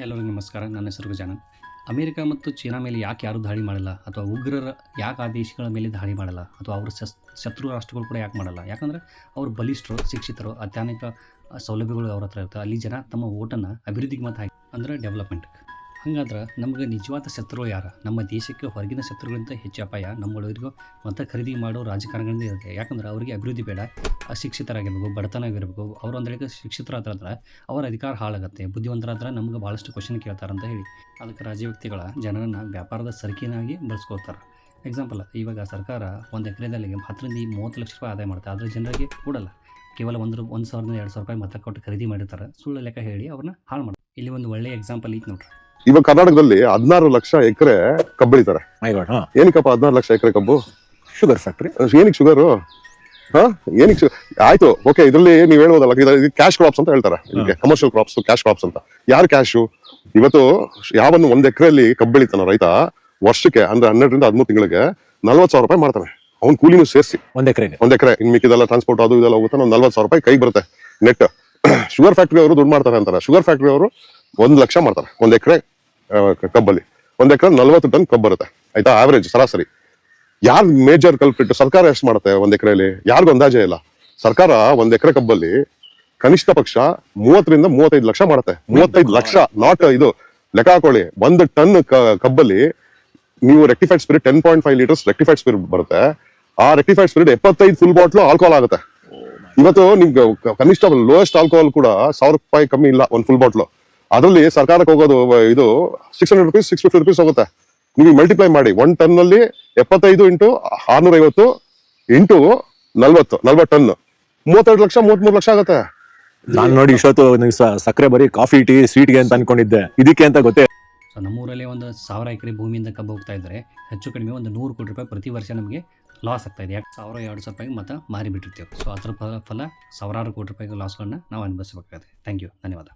ಎಲ್ಲರಿಗೂ ನಮಸ್ಕಾರ. ನನ್ನ ಹೆಸರು ಗಜಾನನ್. ಅಮೆರಿಕ ಮತ್ತು ಚೀನಾ ಮೇಲೆ ಯಾಕೆ ಯಾರೂ ದಾಳಿ ಮಾಡಲ್ಲ? ಅಥವಾ ಉಗ್ರರ ಯಾಕೆ ಆ ದೇಶಗಳ ಮೇಲೆ ದಾಳಿ ಮಾಡಲ್ಲ? ಅಥವಾ ಅವರ ಶತ್ರು ರಾಷ್ಟ್ರಗಳು ಕೂಡ ಯಾಕೆ ಮಾಡಲ್ಲ? ಯಾಕಂದರೆ ಅವರು ಬಲಿಷ್ಠರು, ಶಿಕ್ಷಿತರು ಅತ್ಯಾನಿಕ ಸೌಲಭ್ಯಗಳು ಅವ್ರ ಹತ್ರ ಅಲ್ಲಿ ಜನ ತಮ್ಮ ಓಟನ್ನು ಅಭಿವೃದ್ಧಿಗೆ ಮತ್ತು ಹಾಕಿ, ಅಂದರೆ ಡೆವಲಪ್ಮೆಂಟ್ ಹಂಗಾದ್ರೆ ನಮಗೆ ನಿಜವಾದ ಶತ್ರು ಯಾರು? ನಮ್ಮ ದೇಶಕ್ಕೆ ಹೊರಗಿನ ಶತ್ರುಗಳಿಂದ ಹೆಚ್ಚು ಅಪಾಯ ನಮ್ಮೊಳಗರಿಗೂ ಮತ ಖರೀದಿ ಮಾಡೋ ರಾಜಕಾರಣಗಳಿಂದ ಇರುತ್ತೆ. ಯಾಕಂದ್ರೆ ಅವರಿಗೆ ಅಭಿವೃದ್ಧಿ ಬೇಡ, ಅಶಿಕ್ಷಿತರಾಗಿರ್ಬೇಕು ಬಡತನಾಗಿರ್ಬೇಕು ಅವರು ಒಂದೆಡೆ ಶಿಕ್ಷಿತರಾದ್ರೆ ಅವರ ಅಧಿಕಾರ ಹಾಳಾಗುತ್ತೆ. ಬುದ್ಧಿವಂತರಾದ್ರೆ ನಮ್ಗೆ ಭಾಳಷ್ಟು ಕ್ವಶನ್ ಕೇಳ್ತಾರೆ ಅಂತ ಹೇಳಿ. ಅದಕ್ಕೆ ರಾಜ್ಯ ವ್ಯಕ್ತಿಗಳ ಜನರನ್ನು ವ್ಯಾಪಾರದ ಸರಕಿನಾಗಿ ಬಳಸ್ಕೊಳ್ತಾರೆ ಎಕ್ಸಾಂಪಲ್ ಇವಾಗ ಸರ್ಕಾರ ಒಂದು ಎಕರೆದಲ್ಲಿ ಹತ್ತರಿಂದ ಮೂವತ್ತು ಲಕ್ಷ ರೂಪಾಯಿ ಆದಾಯ ಮಾಡುತ್ತೆ ಆದರೆ ಜನರಿಗೆ ಕೂಡಲ್ಲ. ಕೇವಲ ಒಂದು ಒಂದು ಸಾವಿರದ ಎರಡು ಸಾವಿರ ರೂಪಾಯಿ ಮತ ಕೊಟ್ಟು ಖರೀದಿ ಮಾಡಿರ್ತಾರೆ. ಸುಳ್ಳು ಲೆಕ್ಕ ಹೇಳಿ ಅವ್ರನ್ನ ಹಾಳು ಮಾಡ್ತಾರೆ ಇಲ್ಲಿ ಒಂದು ಒಳ್ಳೆಯ ಎಕ್ಸಾಂಪಲ್ ಐತೆ ನೋಡ್ರಿ. ಇವಾಗ ಕರ್ನಾಟಕದಲ್ಲಿ ಹದಿನಾರು ಲಕ್ಷ ಎಕರೆ ಕಬ್ಬು ಬೆಳಿತಾರೆ. ಏನಕ್ಕಪ್ಪ ಹದಿನಾರು ಲಕ್ಷ ಎಕರೆ ಕಬ್ಬು? ಶುಗರ್ ಫ್ಯಾಕ್ಟ್ರಿ ಏನಕ್ಕೆ ಶುಗರು ಹಾ ಏನಕ್ಕೆ ಆಯ್ತು ಓಕೆ ಇದರಲ್ಲಿ ನೀವು ಹೇಳ್ಬೋದಲ್ಲ ಇದು ಕ್ಯಾಶ್ ಕ್ರಾಪ್ಸ್ ಅಂತ ಹೇಳ್ತಾರೆ. ಕಮರ್ಷಿಯಲ್ ಕ್ರಾಪ್ಸ್ ಕ್ಯಾಶ್ ಕ್ರಾಪ್ಸ್ ಅಂತ. ಯಾರು ಕ್ಯಾಶು ಇವತ್ತು ಯಾವನ್ನು ಒಂದ್ ಎಕರೆಯಲ್ಲಿ ಕಬ್ಬು ಬೆಳಿತಾನೋ ರೈತ ವರ್ಷಕ್ಕೆ ಅಂದ್ರೆ ಹನ್ನೆರಡರಿಂದ ಹದಿಮೂರು ತಿಂಗಳಿಗೆ ನಲ್ವತ್ತು ಸಾವಿರ ರೂಪಾಯಿ ಮಾಡ್ತಾನೆ. ಅವ್ನ ಕೂಲಿನೂ ಸೇರಿಸಿ. ಒಂದ್ ಎಕರೆ ಒಂದ್ ಎಕರೆ ಇನ್ ಮಿಕ್ಕಿದೆಲ್ಲ ಟ್ರಾನ್ಸ್ಪೋರ್ಟ್ ಅದು ಇದೆಲ್ಲ ಹೋಗುತ್ತೆ ನಲ್ವತ್ತು ಸಾವಿರ ರೂಪಾಯಿ ಕೈ ಬರುತ್ತೆ. ನೆಟ್ ಶುಗರ್ ಫ್ಯಾಕ್ಟ್ರಿ ಅವರು ದುಡ್ಡು ಮಾಡ್ತಾರೆ ಅಂತಾರೆ. ಶುಗರ್ ಫ್ಯಾಕ್ಟ್ರಿ ಅವರು ಒಂದ್ ಲಕ್ಷ ಮಾಡ್ತಾರೆ ಒಂದ್ ಎಕರೆ ಕಬ್ಬಲ್ಲಿ. ಒಂದ್ ಎಕರೆ ನಲ್ವತ್ತು ಟನ್ ಕಬ್ಬು ಬರುತ್ತೆ. ಆಯ್ತಾ? ಆವರೇಜ್ ಸರಾಸರಿ. ಯಾರು ಮೇಜರ್ ಕಲ್ಪಿಟ್ಟು ಸರ್ಕಾರ ಎಷ್ಟು ಮಾಡುತ್ತೆ ಒಂದ್ ಎಕರೆಯಲ್ಲಿ ಯಾರಿಗೂ ಅಂದಾಜೆ ಇಲ್ಲ. ಸರ್ಕಾರ ಒಂದ್ ಎಕರೆ ಕಬ್ಬಲ್ಲಿ ಕನಿಷ್ಠ ಪಕ್ಷ ಮೂವತ್ತರಿಂದ ಮೂವತ್ತೈದು ಲಕ್ಷ ಮಾಡುತ್ತೆ. ಮೂವತ್ತೈದು ಲಕ್ಷ ನಾಟ್ ಇದು. ಲೆಕ್ಕ ಹಾಕೊಳ್ಳಿ. ಒಂದು ಟನ್ ಕಬ್ಬಲ್ಲಿ ನೀವು rectified spirit ten point five litres rectified spirit ಬರುತ್ತೆ. ಆ ರೆಕ್ಟಿಫೈಡ್ ಸ್ಪಿರಿಟ್ ಎಪ್ಪತ್ತೈದು ಫುಲ್ ಬಾಟ್ಲು ಆಲ್ಕೋಹಾಲ್ ಆಗುತ್ತೆ. ಇವತ್ತು ನಿಮ್ಗೆ ಕನಿಷ್ಠ ಲೋಯೆಸ್ಟ್ ಆಲ್ಕೋಹಾಲ್ ಕೂಡ ಸಾವಿರ ರೂಪಾಯಿ ಕಮ್ಮಿ ಇಲ್ಲ ಒಂದು ಫುಲ್ ಬಾಟ್ಲು ಅದರಲ್ಲಿ ಸರ್ಕಾರಕ್ಕೆ ಹೋಗೋದು ಇದು six hundred rupees six fifty rupees ಹೋಗುತ್ತೆ. ನೀವು ಮಲ್ಟಿಪ್ಲೈ ಮಾಡಿ ಒನ್ ಟನ್ ಅಲ್ಲಿ ಎಪ್ಪತ್ತೈದು ಇಂಟು ಆರ್ನೂರ ಐವತ್ತು ಇಂಟು ನಲ್ವತ್ತು ನಲ್ವತ್ತು ಟನ್ ಮೂವತ್ತೆರಡು ಲಕ್ಷ ಮೂವತ್ಮೂರು ಲಕ್ಷ ಆಗುತ್ತೆ. ನಾನು ನೋಡಿ ಇಷ್ಟೊತ್ತು ನೀವು ಸ- ಸಕ್ಕರೆ ಬರೀ ಕಾಫಿ ಟೀ ಸ್ವೀಟ್ಗೆ ಅಂತ ಅನ್ಕೊಂಡಿದ್ದೆ. ಇದಕ್ಕೆ ಅಂತ ಗೊತ್ತೇ ಸೊ ನಮ್ಮೂರಲ್ಲಿ ಒಂದು ಸಾವಿರ ಎಕರೆ ಭೂಮಿಯಿಂದ ಕಬ್ಬು ಹೋಗ್ತಾ ಇದ್ದರೆ. ಹೆಚ್ಚು ಕಡಿಮೆ ಒಂದು ನೂರು ಕೋಟಿ ರೂಪಾಯಿ ಪ್ರತಿ ವರ್ಷ ನಮಗೆ ಲಾಸ್ ಆಗ್ತಾ ಇದೆ. ಯಾಕೆ ಸಾವಿರ ಎರಡು ಸಾವಿರ ರೂಪಾಯಿಗೆ ಮತ್ತೆ ಮಾರಿ ಬಿಟ್ಟಿರ್ತೀವಿ. ಸೊ ಅದರ ಫಲ ಫಲ ಸಾವಿರಾರು ಕೋಟಿ ರೂಪಾಯಿ ಲಾಸ್ಗಳನ್ನ ನಾವು ಅನುಭವಿಸಬೇಕಾಗುತ್ತೆ. ಥ್ಯಾಂಕ್ ಯು ಧನ್ಯವಾದ.